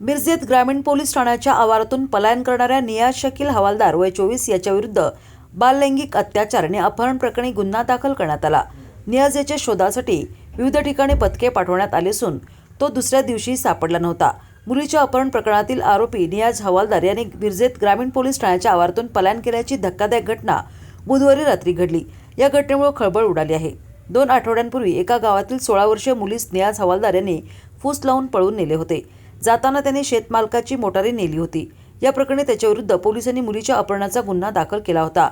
मिरजेत ग्रामीण पोलीस ठाण्याच्या आवारातून पलायन करणाऱ्या नियाज शकील हवालदार वय चोवीस याच्याविरुद्ध बाललैंगिक अत्याचार आणि अपहरण प्रकरणी गुन्हा दाखल करण्यात आला. नियाज याच्या शोधासाठी विविध ठिकाणी पथके पाठवण्यात आले असून तो दुसऱ्या दिवशी सापडला नव्हता. मुलीच्या अपहरण प्रकरणातील आरोपी नियाज हवालदार यांनी मिरजेत ग्रामीण पोलीस ठाण्याच्या आवारातून पलायन केल्याची धक्कादायक घटना बुधवारी रात्री घडली. या घटनेमुळे खळबळ उडाली आहे. दोन आठवड्यांपूर्वी एका गावातील सोळा वर्षीय मुलीस नियाज हवालदार यांनी फूस लावून पळून नेले होते. जाताना त्याने शेतमालकाची मोटारी नेली होती. या प्रकरणी त्याच्याविरुद्ध पोलिसांनी मुलीच्या अपहरणाचा गुन्हा दाखल केला होता.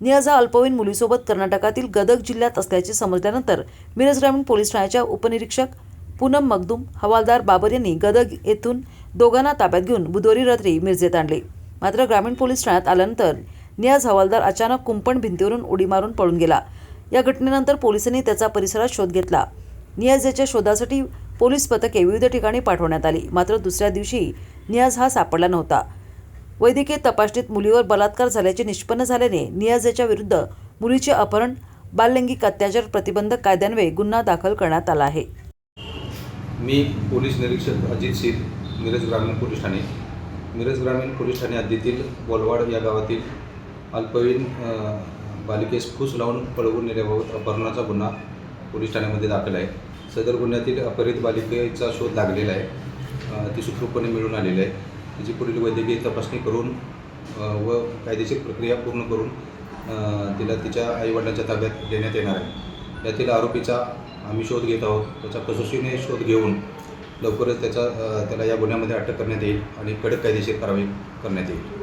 नियाझा अल्पवयीन मुलीसोबत कर्नाटकातील गदग जिल्ह्यात असल्याचे समजल्यानंतर मिरज ग्रामीण पोलीस ठाण्याच्या उपनिरीक्षक पूनम मगदूम हवालदार बाबर यांनी गदग येथून दोघांना ताब्यात घेऊन बुधवारी रात्री मिरजेत आणले. मात्र ग्रामीण पोलीस ठाण्यात आल्यानंतर नियाज हवालदार अचानक कुंपण भिंतीवरून उडी मारून पळून गेला. या घटनेनंतर पोलिसांनी त्याचा परिसरात शोध घेतला. नियाज याच्या शोधासाठी पोलीस पथके विविध ठिकाणी पाठवण्यात आली. मात्र दुसऱ्या दिवशी नियाज हा सापडला नव्हता. वैद्यकीय तपासणीत मुलीवर बलात्कार झाल्याचे निष्पन्न झाल्याने नियाज याच्या विरुद्ध मुलीचे अपहरण बाललैंगिक अत्याचार प्रतिबंधक कायद्यान्वये गुन्हा दाखल करण्यात आला आहे. मी पोलीस निरीक्षक अजित शीर मिरज ग्रामीण पोलीस ठाणे. मिरज ग्रामीण पोलीस ठाणे हद्दीतील बोलवाड या गावातील अल्पवयीन बालिकेस फूस लावून पळवून नेल्याबाबत अपहरणाचा गुन्हा पोलीस ठाण्यामध्ये दाखल आहे. सदर गुन्ह्यातील अपहरित बालिकेचा शोध लागलेला आहे. ती सुखरूपपणे मिळून आलेली आहे. तिची पुढील वैद्यकीय तपासणी करून व कायदेशीर प्रक्रिया पूर्ण करून तिला तिच्या आईवडिलांच्या ताब्यात देण्यात येणार आहे. यातील आरोपीचा आम्ही शोध घेत आहोत. त्याचा कसोशीने शोध घेऊन लवकरच त्याचा त्याला या गुन्ह्यामध्ये अटक करण्यात येईल आणि कडक कायदेशीर कारवाई करण्यात येईल.